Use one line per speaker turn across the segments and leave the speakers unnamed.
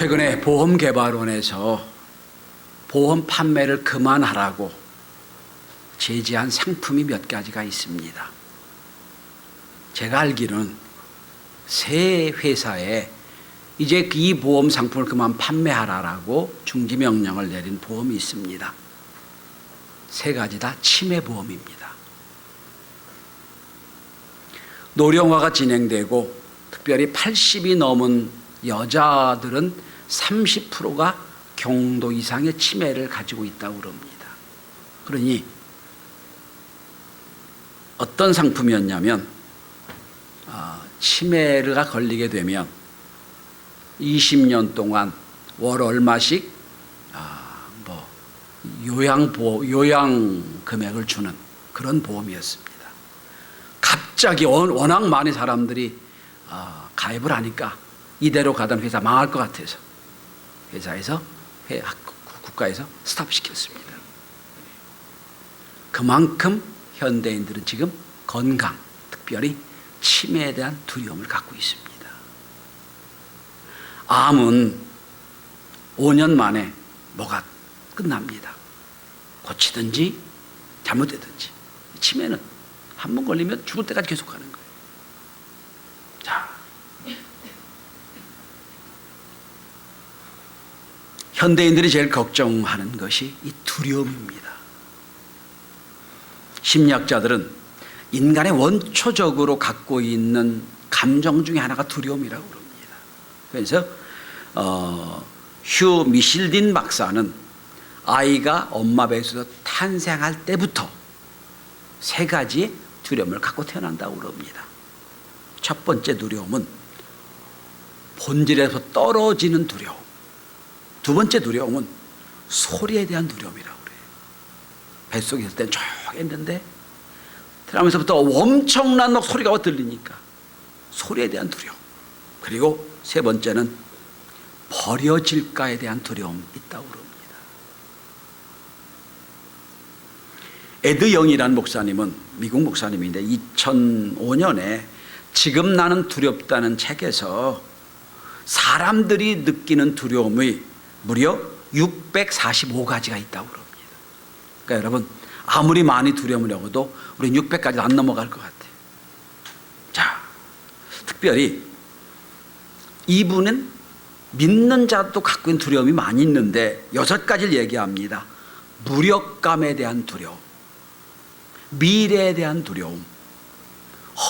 최근에 보험개발원에서 보험 판매를 그만하라고 제지한 상품이 몇 가지가 있습니다. 제가 알기로는 세 회사에 이제 이 보험 상품을 그만 판매하라라고 중지 명령을 내린 보험이 있습니다. 세 가지 다 치매 보험입니다. 노령화가 진행되고 특별히 80이 넘은 여자들은 30%가 경도 이상의 치매를 가지고 있다고 그럽니다. 그러니 어떤 상품이었냐면 아, 치매가 걸리게 되면 20년 동안 월 얼마씩 아, 뭐 요양 보 요양 금액을 주는 그런 보험이었습니다. 갑자기 원- 워낙 많은 사람들이 아, 가입을 하니까 이대로 가던 회사 망할 것 같아서 회사에서 회, 국가에서 스탑시켰습니다. 그만큼 현대인들은 지금 건강, 특별히 치매에 대한 두려움을 갖고 있습니다. 암은 5년 만에 뭐가 끝납니다. 고치든지 잘못되든지. 치매는 한 번 걸리면 죽을 때까지 계속 가는 거예요. 자. 현대인들이 제일 걱정하는 것이 이 두려움입니다. 심리학자들은 인간의 원초적으로 갖고 있는 감정 중에 하나가 두려움이라고 그럽니다. 그래서 어, 휴 미실딘 박사는 아이가 엄마 배에서 탄생할 때부터 세 가지 두려움을 갖고 태어난다고 그럽니다. 첫 번째 두려움은 본질에서 떨어지는 두려움. 두 번째 두려움은 소리에 대한 두려움이라고 그래요. 뱃속에 있을 땐 조용했는데 들어가면서부터 엄청난 막 소리가 들리니까 소리에 대한 두려움. 그리고 세 번째는 버려질까에 대한 두려움이 있다고 그럽니다. 에드 영이라는 목사님은 미국 목사님인데 2005년에 지금 나는 두렵다는 책에서 사람들이 느끼는 두려움의 무려 645가지가 있다고 그럽니다. 그러니까 여러분 아무리 많이 두려움을 먹어도 우리 600까지 안 넘어갈 것 같아요. 자, 특별히 이분은 믿는 자도 갖고 있는 두려움이 많이 있는데 여섯 가지를 얘기합니다. 무력감에 대한 두려움, 미래에 대한 두려움,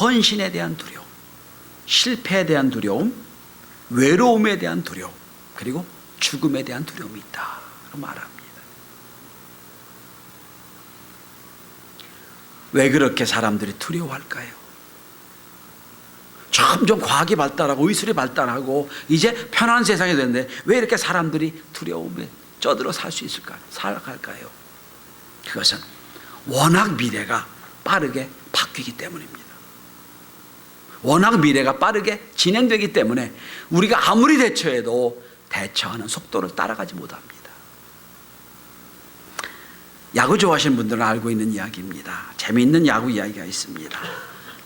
헌신에 대한 두려움, 실패에 대한 두려움, 외로움에 대한 두려움, 그리고 죽음에 대한 두려움이 있다. 말합니다. 왜 그렇게 사람들이 두려워할까요? 점점 과학이 발달하고 의술이 발달하고 이제 편한 세상이 됐는데 왜 이렇게 사람들이 두려움에 쩌들어 살 수 있을까? 살아갈까요? 그것은 워낙 미래가 빠르게 바뀌기 때문입니다. 워낙 미래가 빠르게 진행되기 때문에 우리가 아무리 대처해도 대처하는 속도를 따라가지 못합니다. 야구 좋아하시는 분들은 알고 있는 이야기입니다. 재미있는 야구 이야기가 있습니다.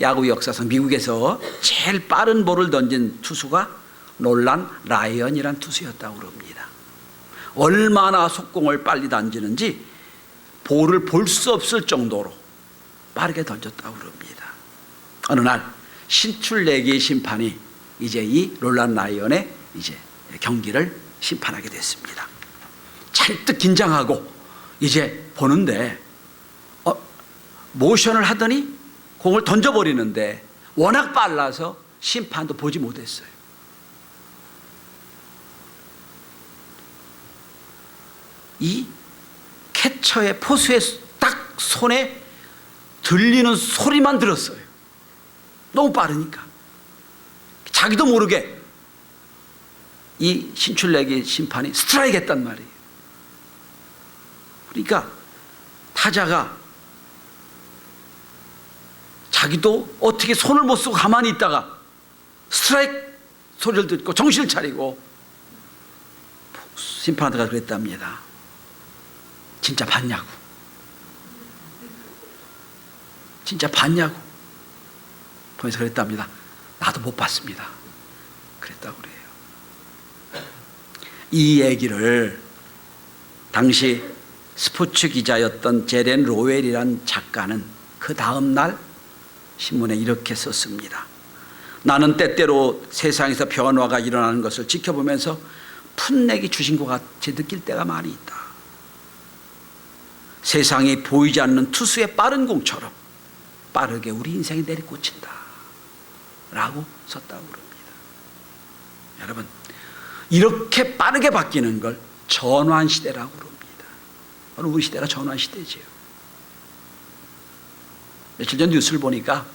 야구 역사상 미국에서 제일 빠른 볼을 던진 투수가 롤란 라이언이란 투수였다고 그럽니다. 얼마나 속공을 빨리 던지는지 볼을 볼 수 없을 정도로 빠르게 던졌다고 그럽니다. 어느 날 신출 내기 심판이 이제 이 롤란 라이언의 이제 경기를 심판하게 됐습니다. 잔뜩 긴장하고 이제 보는데 어, 모션을 하더니 공을 던져버리는데 워낙 빨라서 심판도 보지 못했어요. 이 캐처의 포수의 딱 손에 들리는 소리만 들었어요. 너무 빠르니까. 자기도 모르게 이 신출내기 심판이 스트라이크 했단 말이에요. 그러니까 타자가 자기도 어떻게 손을 못 쓰고 가만히 있다가 스트라이크 소리를 듣고 정신을 차리고 심판한테가 그랬답니다. 진짜 봤냐고. 진짜 봤냐고. 그래서 그랬답니다. 나도 못 봤습니다. 그랬다고 그래요. 이 얘기를 당시 스포츠 기자였던 제렌 로웰이란 작가는 그 다음 날 신문에 이렇게 썼습니다. 나는 때때로 세상에서 변화가 일어나는 것을 지켜보면서 풋내기 주신 것 같이 느낄 때가 많이 있다. 세상이 보이지 않는 투수의 빠른 공처럼 빠르게 우리 인생이 내리꽂힌다. 라고 썼다고 그럽니다. 여러분, 이렇게 빠르게 바뀌는 걸 전환 시대라고 그럽니다. 오늘 우리 시대가 전환 시대지요. 며칠 전 뉴스를 보니까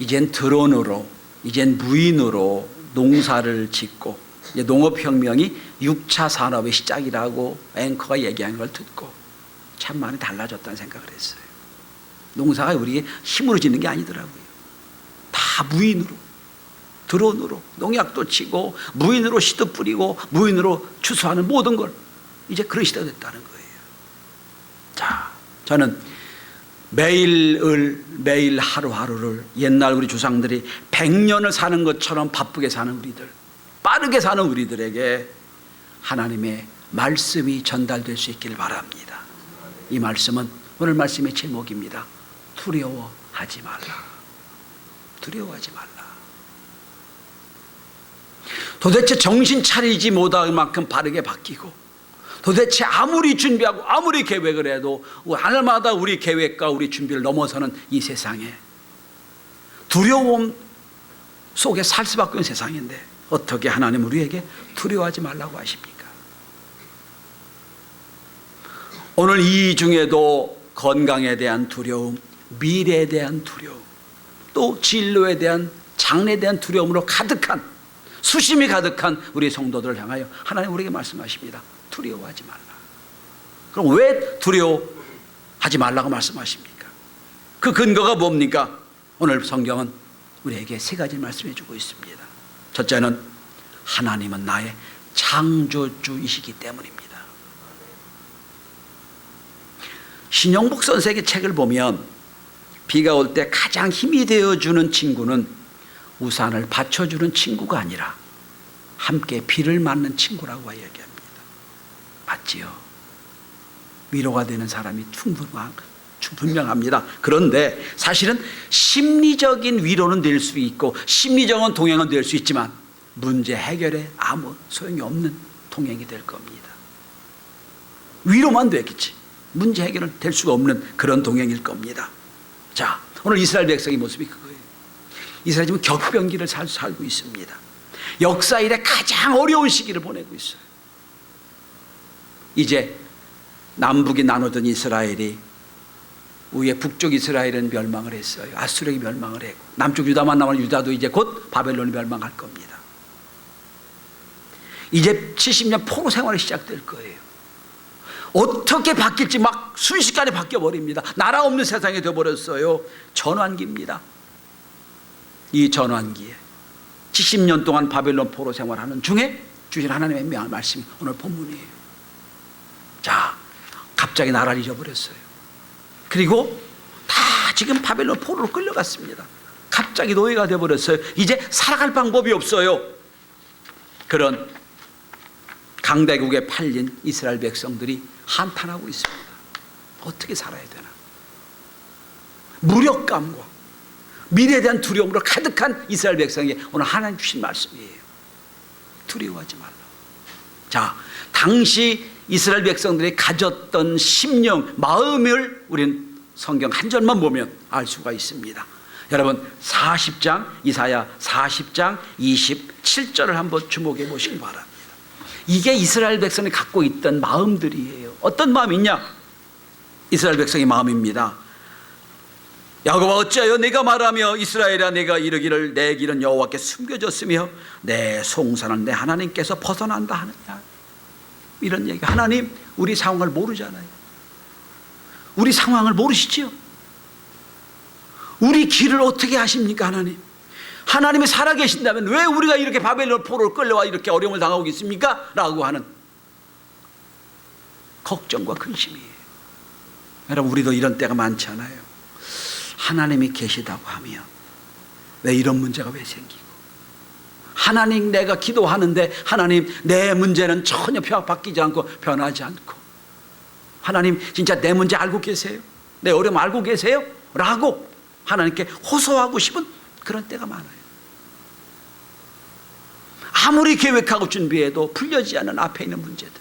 이젠 드론으로, 이젠 무인으로 농사를 짓고 농업혁명이 6차 산업의 시작이라고 앵커가 얘기한 걸 듣고 참 많이 달라졌다는 생각을 했어요. 농사가 우리 힘으로 짓는 게 아니더라고요. 다 무인으로, 드론으로, 농약도 치고, 무인으로 씨도 뿌리고, 무인으로 추수하는 모든 걸 이제 그런 시대가 됐다는 거예요. 자, 저는 매일을, 매일 하루하루를 옛날 우리 조상들이 100년을 사는 것처럼 바쁘게 사는 우리들, 빠르게 사는 우리들에게 하나님의 말씀이 전달될 수 있기를 바랍니다. 이 말씀은 오늘 말씀의 제목입니다. 두려워하지 말라. 두려워하지 말라. 도대체 정신 차리지 못할 만큼 빠르게 바뀌고 도대체 아무리 준비하고 아무리 계획을 해도 하늘마다 우리 계획과 우리 준비를 넘어서는 이 세상에 두려움 속에 살 수밖에 없는 세상인데 어떻게 하나님 우리에게 두려워하지 말라고 하십니까? 오늘 이 중에도 건강에 대한 두려움, 미래에 대한 두려움, 또 진로에 대한 장래에 대한 두려움으로 가득한 수심이 가득한 우리 성도들을 향하여 하나님 우리에게 말씀하십니다. 두려워하지 말라. 그럼 왜 두려워하지 말라고 말씀하십니까? 그 근거가 뭡니까? 오늘 성경은 우리에게 세 가지 말씀해 주고 있습니다. 첫째는 하나님은 나의 창조주이시기 때문입니다. 신영복 선생의 책을 보면 비가 올 때 가장 힘이 되어주는 친구는 우산을 받쳐주는 친구가 아니라 함께 비를 맞는 친구라고 이야기합니다. 맞지요? 위로가 되는 사람이 충분한, 분명합니다. 그런데 사실은 심리적인 위로는 될 수 있고 심리적인 동행은 될 수 있지만 문제 해결에 아무 소용이 없는 동행이 될 겁니다. 위로만 되겠지. 문제 해결은 될 수가 없는 그런 동행일 겁니다. 자, 오늘 이스라엘 백성의 모습이 그거예요. 이스라엘 지금 격변기를 살, 살고 있습니다. 역사 일에 가장 어려운 시기를 보내고 있어요. 이제 남북이 나누던 이스라엘이 위에 북쪽 이스라엘은 멸망을 했어요. 아수력이 멸망을 했고 남쪽 유다만 남은 유다도 이제 곧 바벨론이 멸망할 겁니다. 이제 70년 포로 생활이 시작될 거예요. 어떻게 바뀔지 막 순식간에 바뀌어 버립니다. 나라 없는 세상이 되어 버렸어요. 전환기입니다. 이 전환기에 70년 동안 바벨론 포로 생활하는 중에 주신 하나님의 명한 말씀이 오늘 본문이에요. 자, 갑자기 나라를 잊어버렸어요. 그리고 다 지금 바벨론 포로로 끌려갔습니다. 갑자기 노예가 되어버렸어요. 이제 살아갈 방법이 없어요. 그런 강대국에 팔린 이스라엘 백성들이 한탄하고 있습니다. 어떻게 살아야 되나? 무력감과 미래에 대한 두려움으로 가득한 이스라엘 백성에게 오늘 하나님 주신 말씀이에요. 두려워하지 말라. 자, 당시 이스라엘 백성들이 가졌던 심령, 마음을 우리는 성경 한 절만 보면 알 수가 있습니다. 여러분 40장 이사야 40장 27절을 한번 주목해 보시기 바랍니다. 이게 이스라엘 백성이 갖고 있던 마음들이에요. 어떤 마음이 있냐? 이스라엘 백성의 마음입니다. 야곱아 어찌하여 내가 말하며 이스라엘아 내가 이르기를 내 길은 여호와께 숨겨졌으며 내 송사는 내 하나님께서 벗어난다 하느냐? 이런 얘기 하나님 우리 상황을 모르잖아요. 우리 상황을 모르시죠 우리 길을 어떻게 하십니까 하나님? 하나님이 살아계신다면 왜 우리가 이렇게 바벨론 포로를 끌려와 이렇게 어려움을 당하고 있습니까? 라고 하는 걱정과 근심이에요. 여러분 우리도 이런 때가 많잖아요 하나님이 계시다고 하면 왜 이런 문제가 왜 생기고 하나님 내가 기도하는데 하나님 내 문제는 전혀 바뀌지 않고 변하지 않고 하나님 진짜 내 문제 알고 계세요? 내 어려움 알고 계세요? 라고 하나님께 호소하고 싶은 그런 때가 많아요. 아무리 계획하고 준비해도 풀려지지 않는 앞에 있는 문제들.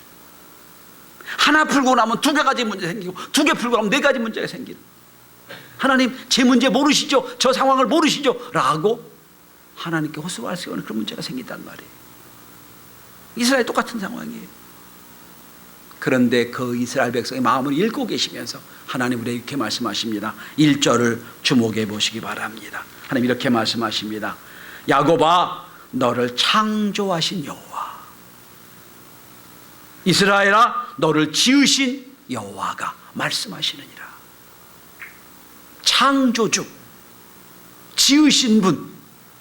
하나 풀고 나면 두개 가지 문제 생기고 두 개 풀고 나면 네 가지 문제가 생기는. 하나님 제 문제 모르시죠? 저 상황을 모르시죠? 라고 하나님께 호소할 수 있는 그런 문제가 생긴단 말이에요. 이스라엘 똑같은 상황이에요. 그런데 그 이스라엘 백성의 마음을 읽고 계시면서 하나님 우리에게 이렇게 말씀하십니다. 1절을 주목해 보시기 바랍니다. 하나님 이렇게 말씀하십니다. 야곱아 너를 창조하신 여호와 이스라엘아 너를 지으신 여호와가 말씀하시느니라. 창조주 지으신 분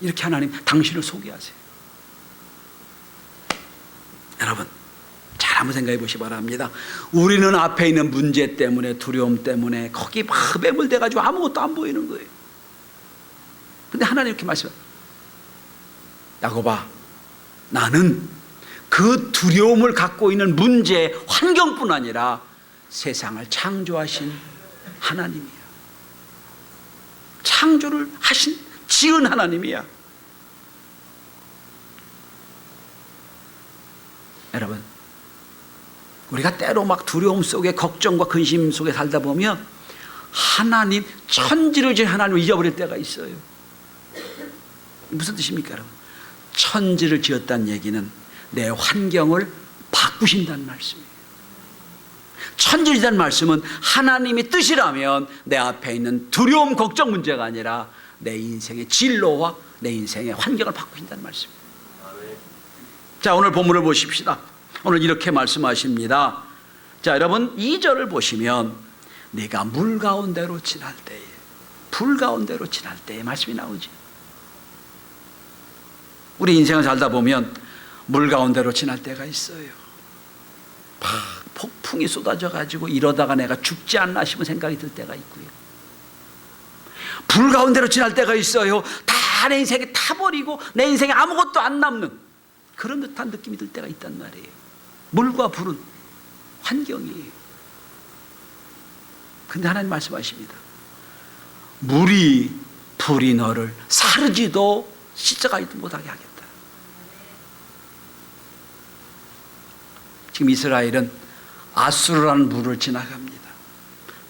이렇게 하나님 당신을 소개하세요. 여러분 잘 한번 생각해 보시 기 바랍니다. 우리는 앞에 있는 문제 때문에 두려움 때문에 거기 막 매몰돼 가지고 아무것도 안 보이는 거예요. 근데 하나님 이렇게 말씀해. 야곱아, 나는 그 두려움을 갖고 있는 문제 환경뿐 아니라 세상을 창조하신 하나님이야. 창조를 하신 지은 하나님이야. 여러분, 우리가 때로 막 두려움 속에 걱정과 근심 속에 살다 보면 하나님 천지를 지은 하나님을 잊어버릴 때가 있어요. 무슨 뜻입니까, 여러분? 천지를 지었다는 얘기는 내 환경을 바꾸신다는 말씀이에요. 지었다는 말씀은 하나님이 뜻이라면 내 앞에 있는 두려움, 걱정 문제가 아니라 내 인생의 진로와 내 인생의 환경을 바꾸신다는 말씀이에요. 자, 오늘 본문을 보십시다. 오늘 이렇게 말씀하십니다. 자, 여러분 2절을 보시면 네가 물 가운데로 지날 때에 불 가운데로 지날 때에 말씀이 나오지. 우리 인생을 살다 보면 물 가운데로 지날 때가 있어요. 막 폭풍이 쏟아져 가지고 이러다가 내가 죽지 않나 싶은 생각이 들 때가 있고요. 불 가운데로 지날 때가 있어요. 다 내 인생에 타버리고 내 인생에 아무것도 안 남는 그런 듯한 느낌이 들 때가 있단 말이에요. 물과 불은 환경이에요. 근데 하나님 말씀하십니다. 물이 불이 너를 사르지도 씻어가지도 못하게 하겠다. 지금 이스라엘은 아수르라는 물을 지나갑니다.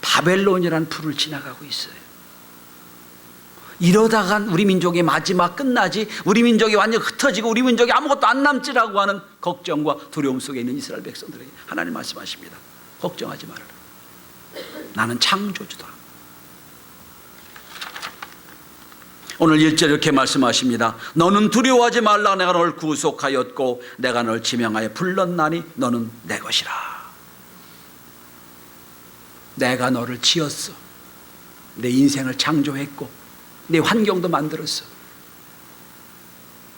바벨론이라는 불을 지나가고 있어요. 이러다가 우리 민족의 마지막 끝나지 우리 민족이 완전 흩어지고 우리 민족이 아무것도 안 남지라고 하는 걱정과 두려움 속에 있는 이스라엘 백성들에게 하나님 말씀하십니다. 걱정하지 말아라. 나는 창조주다. 오늘 1절 이렇게 말씀하십니다. 너는 두려워하지 말라 내가 너를 구속하였고 내가 너를 지명하여 불렀나니 너는 내 것이라. 내가 너를 지었어. 내 인생을 창조했고 내 환경도 만들었어.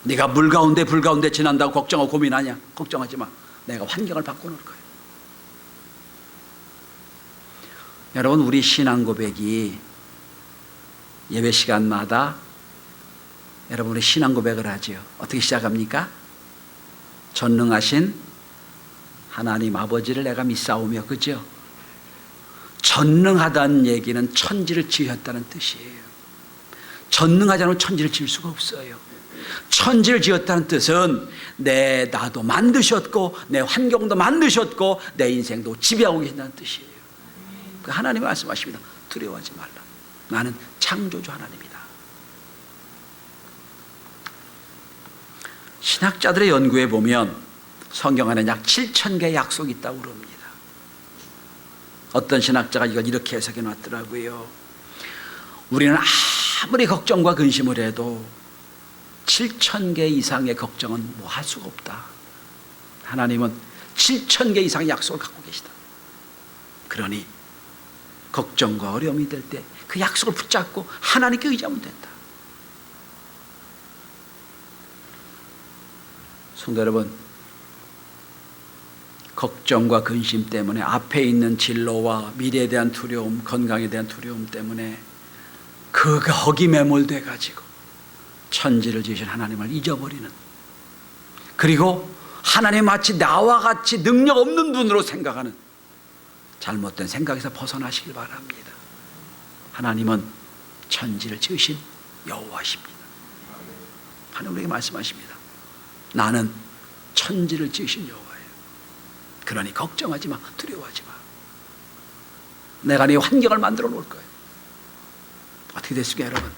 네가 물 가운데 불 가운데 지난다고 걱정하고 고민하냐? 걱정하지 마. 내가 환경을 바꿔놓을 거야. 여러분 우리 신앙 고백이 예배 시간마다 여러분 우리 신앙 고백을 하지요. 어떻게 시작합니까? 전능하신 하나님 아버지를 내가 믿사오며 그죠? 전능하다는 얘기는 천지를 지었다는 뜻이에요. 전능하지 않으면 천지를 지을 수가 없어요. 천지를 지었다는 뜻은 내 나도 만드셨고 내 환경도 만드셨고 내 인생도 지배하고 계신다는 뜻이에요. 그 하나님 말씀하십니다. 두려워하지 말라. 나는 창조주 하나님이다. 신학자들의 연구에 보면 성경 안에 약 7천 개의 약속이 있다고 그럽니다. 어떤 신학자가 이걸 이렇게 해석해 놨더라고요. 우리는 아무리 걱정과 근심을 해도 7천 개 이상의 걱정은 뭐 할 수가 없다. 하나님은 7천 개 이상의 약속을 갖고 계시다. 그러니 걱정과 어려움이 될 때 그 약속을 붙잡고 하나님께 의지하면 된다. 성도 여러분, 걱정과 근심 때문에 앞에 있는 진로와 미래에 대한 두려움, 건강에 대한 두려움 때문에 그 거기 매몰돼 가지고 천지를 지으신 하나님을 잊어버리는 그리고 하나님 마치 나와 같이 능력 없는 분으로 생각하는 잘못된 생각에서 벗어나시길 바랍니다. 하나님은 천지를 지으신 여호와십니다. 하나님 우리에게 말씀하십니다. 나는 천지를 지으신 여호와예요. 그러니 걱정하지 마, 두려워하지 마. 내가 네 환경을 만들어 놓을 거예요. 어떻게 됐습니까, 여러분?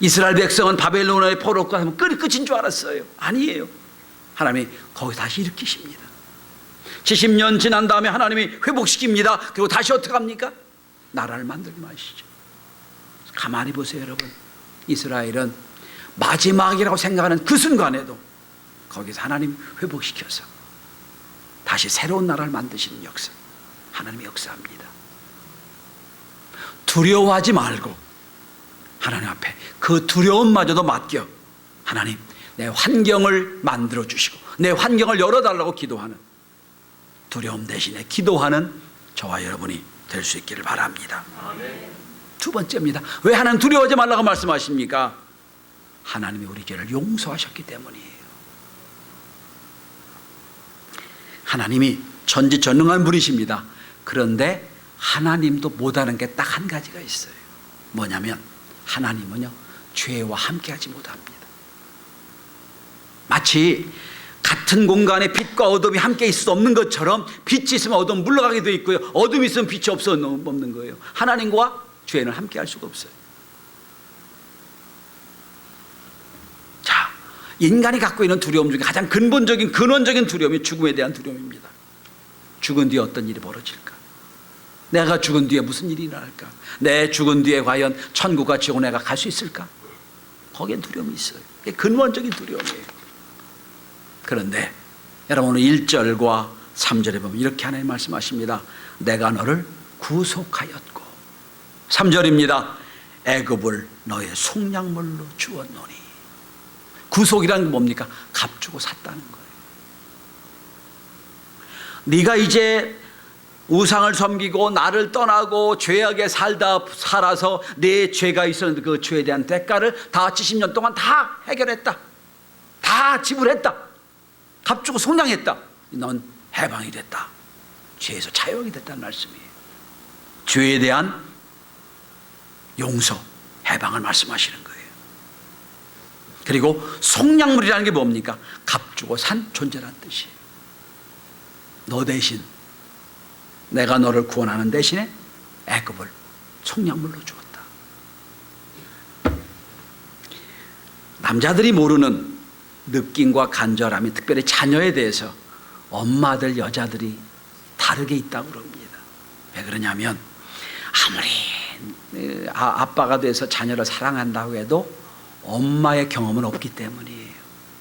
이스라엘 백성은 바벨론의 포로가 하면 끝이 끝인 줄 알았어요. 아니에요. 하나님이 거기 다시 일으키십니다. 70년 지난 다음에 하나님이 회복시킵니다. 그리고 다시 어떻게 합니까? 나라를 만들게 하시죠. 가만히 보세요, 여러분. 이스라엘은 마지막이라고 생각하는 그 순간에도 거기서 하나님 회복시켜서 다시 새로운 나라를 만드시는 역사. 하나님의 역사입니다. 두려워하지 말고 하나님 앞에 그 두려움마저도 맡겨 하나님 내 환경을 만들어 주시고 내 환경을 열어달라고 기도하는 두려움 대신에 기도하는 저와 여러분이 될 수 있기를 바랍니다. 두 번째입니다. 왜 하나님 두려워하지 말라고 말씀하십니까? 하나님이 우리 죄를 용서하셨기 때문이에요. 하나님이 전지전능한 분이십니다. 그런데 하나님도 못하는 게 딱 한 가지가 있어요. 뭐냐면 하나님은요 죄와 함께하지 못합니다. 마치 같은 공간에 빛과 어둠이 함께 있을 수 없는 것처럼 빛이 있으면 어둠 물러가게 돼 있고요. 어둠이 있으면 빛이 없어 없는 거예요. 하나님과 죄는 함께 할 수가 없어요. 자, 인간이 갖고 있는 두려움 중에 가장 근본적인 근원적인 두려움이 죽음에 대한 두려움입니다. 죽은 뒤에 어떤 일이 벌어질까? 내가 죽은 뒤에 무슨 일이 일어날까? 내 죽은 뒤에 과연 천국과 지옥 내가 갈 수 있을까? 거기엔 두려움이 있어요. 그게 근원적인 두려움이에요. 그런데 여러분 오늘 1절과 3절에 보면 이렇게 하나님 말씀하십니다. 내가 너를 구속하였고 3절입니다. 애굽을 너의 속량물로 주었노니 구속이라는 게 뭡니까? 값주고 샀다는 거예요. 네가 이제 우상을 섬기고 나를 떠나고 죄악에 살다 살아서 내 죄가 있었는데 그 죄에 대한 대가를 다 70년 동안 다 해결했다. 다 지불했다. 값주고 속량했다. 넌 해방이 됐다. 죄에서 자유하게 됐다는 말씀이에요. 죄에 대한 용서, 해방을 말씀하시는 거예요. 그리고 속량물이라는 게 뭡니까? 값주고 산 존재란 뜻이에요. 너 대신 내가 너를 구원하는 대신에 애굽을 속량물로 주었다. 남자들이 모르는 느낌과 간절함이 특별히 자녀에 대해서 엄마들 여자들이 다르게 있다고 그럽니다. 왜 그러냐면 아무리 아, 아빠가 돼서 자녀를 사랑한다고 해도 엄마의 경험은 없기 때문이에요.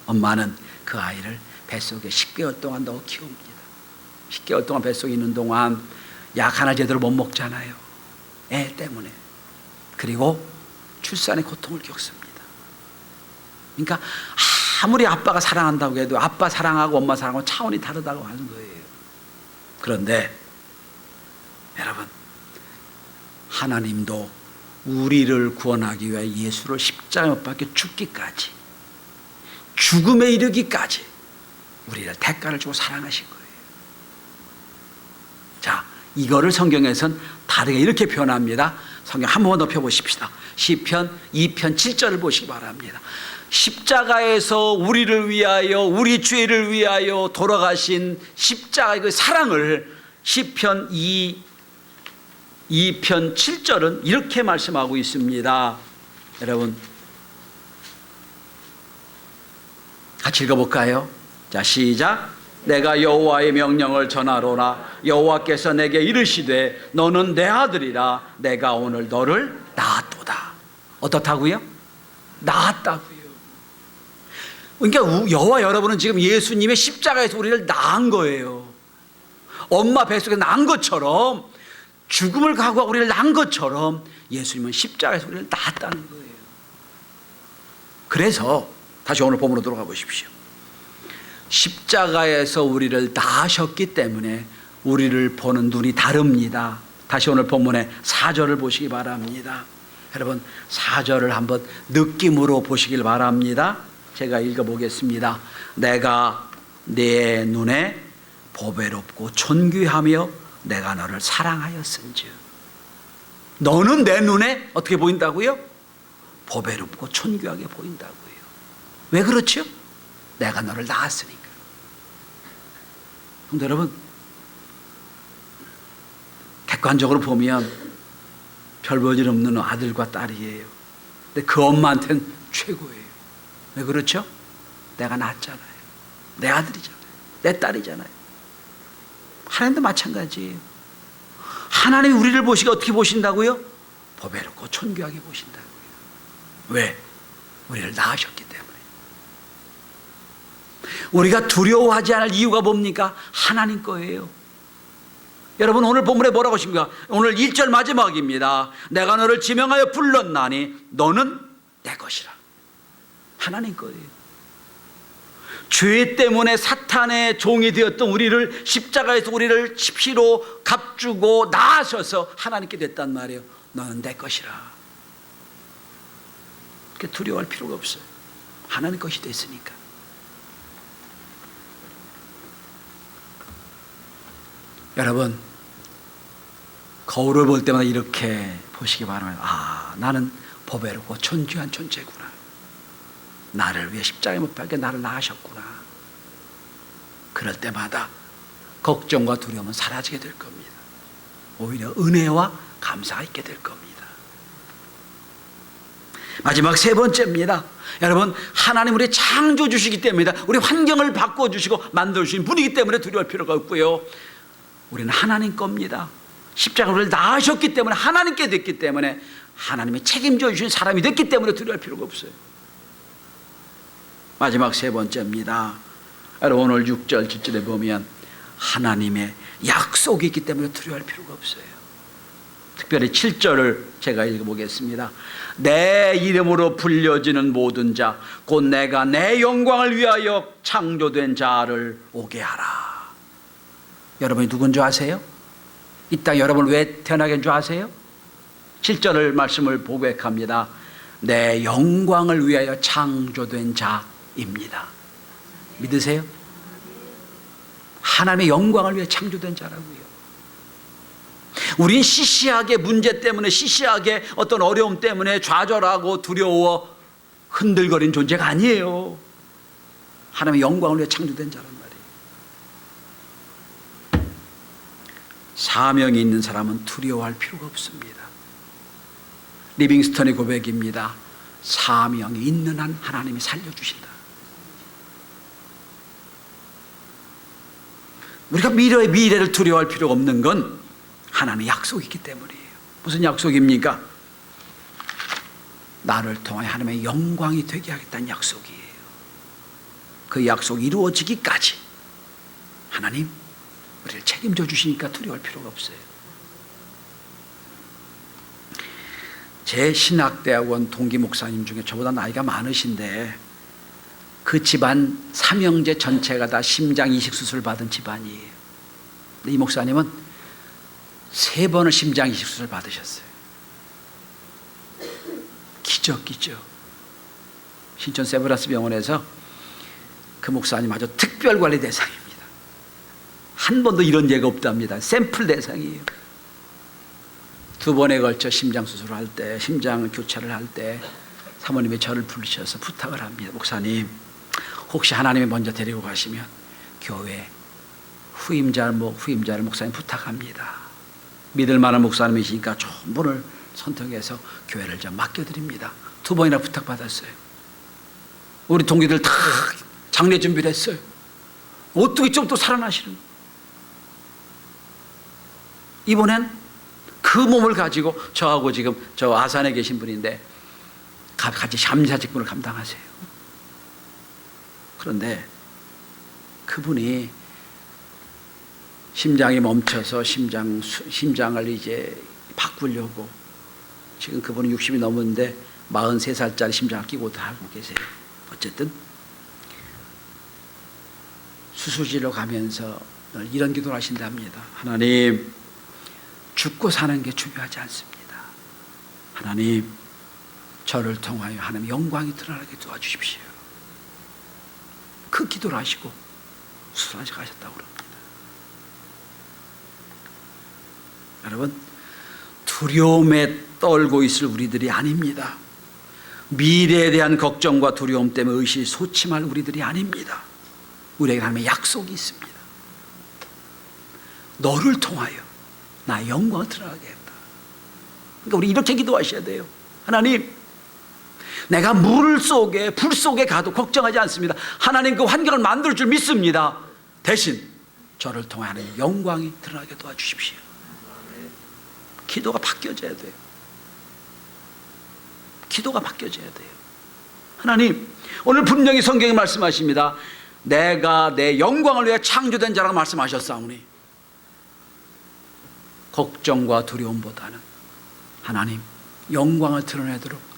엄마는 그 아이를 뱃속에 10개월 동안 넣어 키웁니다. 10개월 동안 뱃속에 있는 동안 약 하나 제대로 못 먹잖아요. 애 때문에. 그리고 출산의 고통을 겪습니다. 그러니까 아무리 아빠가 사랑한다고 해도 아빠 사랑하고 엄마 사랑하고 차원이 다르다고 하는 거예요. 그런데 여러분 하나님도 우리를 구원하기 위해 예수를 십자가에 못 박혀 죽기까지 죽음에 이르기까지 우리를 대가를 주고 사랑하신 거예요. 자, 이거를 성경에선 다르게 이렇게 표현합니다. 성경 한 번 더 펴보십시다. 시편 2편 7절을 보시기 바랍니다. 십자가에서 우리를 위하여 우리 죄를 위하여 돌아가신 십자가의 그 사랑을 시편 2 2편 7절은 이렇게 말씀하고 있습니다. 여러분 같이 읽어볼까요? 자 시작. 내가 여호와의 명령을 전하노라 여호와께서 내게 이르시되 너는 내 아들이라 내가 오늘 너를 낳았도다. 어떻다고요? 낳았다고요. 그러니까 여호와 여러분은 지금 예수님의 십자가에서 우리를 낳은 거예요. 엄마 뱃속에 낳은 것처럼 죽음을 각오하고 우리를 낳은 것처럼 예수님은 십자가에서 우리를 낳았다는 거예요. 그래서 다시 오늘 본문으로 돌아가 보십시오. 십자가에서 우리를 낳으셨기 때문에 우리를 보는 눈이 다릅니다. 다시 오늘 본문의 4절을 보시기 바랍니다. 여러분 4절을 한번 느낌으로 보시길 바랍니다. 제가 읽어보겠습니다. 내가 내 눈에 보배롭고 존귀하며 내가 너를 사랑하였은즉 너는 내 눈에 어떻게 보인다고요? 보배롭고 존귀하게 보인다고요. 왜 그렇죠? 내가 너를 낳았으니까. 근데 여러분 객관적으로 보면 별 볼일 없는 아들과 딸이에요. 근데 그 엄마한테는 최고예요. 왜 그렇죠? 내가 낳았잖아요. 내 아들이잖아요. 내 딸이잖아요. 하나님도 마찬가지예요. 하나님이 우리를 보시고 어떻게 보신다고요? 보배롭고 존귀하게 보신다고요. 왜? 우리를 낳으셨기 때문에. 우리가 두려워하지 않을 이유가 뭡니까? 하나님 거예요. 여러분 오늘 본문에 뭐라고 하십니까? 오늘 1절 마지막입니다. 내가 너를 지명하여 불렀나니 너는 내 것이라. 하나님 거예요. 죄 때문에 사탄의 종이 되었던 우리를 십자가에서 우리를 피로 값주고 나아셔서 하나님께 됐단 말이에요. 너는 내 것이라. 두려워할 필요가 없어요. 하나님 것이 됐으니까. 여러분 거울을 볼 때마다 이렇게 보시기 바랍니다. 아, 나는 보배롭고 존귀한 존재구나. 나를 위해 십자가에 못 박혀 나를 낳으셨구나. 그럴 때마다 걱정과 두려움은 사라지게 될 겁니다. 오히려 은혜와 감사가 있게 될 겁니다. 마지막 세 번째입니다. 여러분, 하나님 우리 창조 주시기 때문이다. 우리 환경을 바꿔 주시고 만들어 주신 분이기 때문에 두려워할 필요가 없고요. 우리는 하나님 겁니다. 십자가를 낳으셨기 때문에 하나님께 됐기 때문에 하나님이 책임져 주신 사람이 됐기 때문에 두려워할 필요가 없어요. 마지막 세 번째입니다. 여러분 오늘 6절 7절에 보면 하나님의 약속이 있기 때문에 두려워할 필요가 없어요. 특별히 7절을 제가 읽어보겠습니다. 내 이름으로 불려지는 모든 자, 곧 내가 내 영광을 위하여 창조된 자를 오게 하라. 여러분이 누군 줄 아세요? 이 땅 여러분을 왜 태어나게 한줄 아세요? 7절을 말씀을 고백합니다. 내 영광을 위하여 창조된 자 입니다. 믿으세요? 하나님의 영광을 위해 창조된 자라고요. 우린 시시하게 문제 때문에 시시하게 어떤 어려움 때문에 좌절하고 두려워 흔들거린 존재가 아니에요. 하나님의 영광을 위해 창조된 자란 말이에요. 사명이 있는 사람은 두려워할 필요가 없습니다. 리빙스턴의 고백입니다. 사명이 있는 한 하나님이 살려주신다. 우리가 미래의 미래를 두려워할 필요가 없는 건 하나님의 약속이 있기 때문이에요. 무슨 약속입니까? 나를 통하여 하나님의 영광이 되게 하겠다는 약속이에요. 그 약속이 이루어지기까지 하나님 우리를 책임져 주시니까 두려워할 필요가 없어요. 제 신학대학원 동기 목사님 중에 저보다 나이가 많으신데 그 집안 삼형제 전체가 다 심장 이식 수술 받은 집안이에요. 이 목사님은 세 번을 심장 이식 수술 받으셨어요. 기적기죠. 신천 세브라스 병원에서 그 목사님 아주 특별 관리 대상입니다. 한 번도 이런 예가 없답니다. 샘플 대상이에요. 두 번에 걸쳐 심장 수술을 할 때, 심장 교체를 할 때 사모님이 저를 부르셔서 부탁을 합니다. 목사님, 혹시 하나님이 먼저 데리고 가시면 교회 후임자를 목 후임자를 목사님 부탁합니다. 믿을 만한 목사님이시니까 좋은 분을 선택해서 교회를 좀 맡겨드립니다. 두 번이나 부탁받았어요. 우리 동기들 다 장례 준비를 했어요. 어떻게 좀 또 살아나시는? 이번엔 그 몸을 가지고 저하고 지금 저 아산에 계신 분인데 같이 잠사 직분을 감당하세요. 그런데 그분이 심장이 멈춰서 심장 심장을 이제 바꾸려고 지금 그분은 60이 넘었는데 43살짜리 심장을 끼고 다 하고 계세요. 어쨌든 수술실로 가면서 이런 기도를 하신답니다. 하나님, 죽고 사는 게 중요하지 않습니다. 하나님, 저를 통하여 하나님 영광이 드러나게 도와주십시오. 그 기도를 하시고 수술하시 가셨다고 그럽니다. 여러분 두려움에 떨고 있을 우리들이 아닙니다. 미래에 대한 걱정과 두려움 때문에 의식 소침할 우리들이 아닙니다. 우리에게 하나님의 약속이 있습니다. 너를 통하여 나 영광을 드러나겠다. 그러니까 우리 이렇게 기도하셔야 돼요. 하나님, 내가 물 속에 불 속에 가도 걱정하지 않습니다. 하나님 그 환경을 만들 줄 믿습니다. 대신 저를 통해 하는 영광이 드러나게 도와주십시오. 기도가 바뀌어져야 돼요. 기도가 바뀌어져야 돼요. 하나님, 오늘 분명히 성경이 말씀하십니다. 내가 내 영광을 위해 창조된 자라고 말씀하셨사오니 걱정과 두려움보다는 하나님 영광을 드러내도록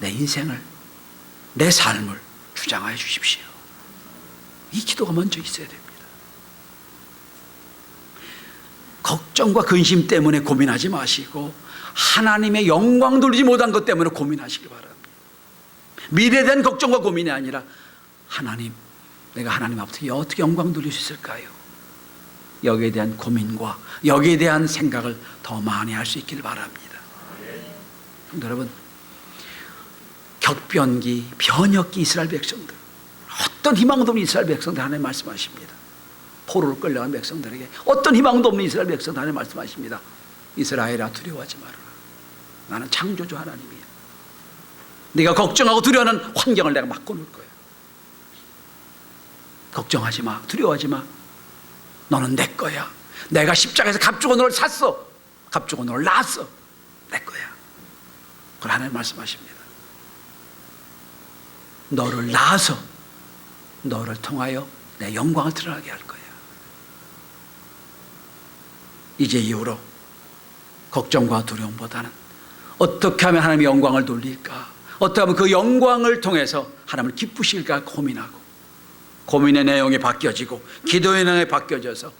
내 인생을 내 삶을 주장하여 주십시오. 이 기도가 먼저 있어야 됩니다. 걱정과 근심 때문에 고민하지 마시고 하나님의 영광 돌리지 못한 것 때문에 고민하시기 바랍니다. 미래에 대한 걱정과 고민이 아니라 하나님, 내가 하나님 앞에 어떻게 영광 돌릴 수 있을까요? 여기에 대한 고민과 여기에 대한 생각을 더 많이 할 수 있기를 바랍니다. 여러분, 격변기, 변혁기 이스라엘 백성들, 어떤 희망도 없는 이스라엘 백성들 하나님 말씀하십니다. 포로로 끌려간 백성들에게 어떤 희망도 없는 이스라엘 백성들 하나님 말씀하십니다. 이스라엘아 두려워하지 말아라. 나는 창조주 하나님이야. 네가 걱정하고 두려워하는 환경을 내가 바꿔놓을 거야. 걱정하지 마. 두려워하지 마. 너는 내 거야. 내가 십자가에서 갑주고 너를 샀어. 갑주고 너를 낳았어. 내 거야. 그걸 하나님 말씀하십니다. 너를 낳아서 너를 통하여 내 영광을 드러나게 할 거야. 이제 이후로 걱정과 두려움보다는 어떻게 하면 하나님의 영광을 돌릴까? 어떻게 하면 그 영광을 통해서 하나님을 기쁘실까 고민하고 고민의 내용이 바뀌어지고 기도의 내용이 바뀌어져서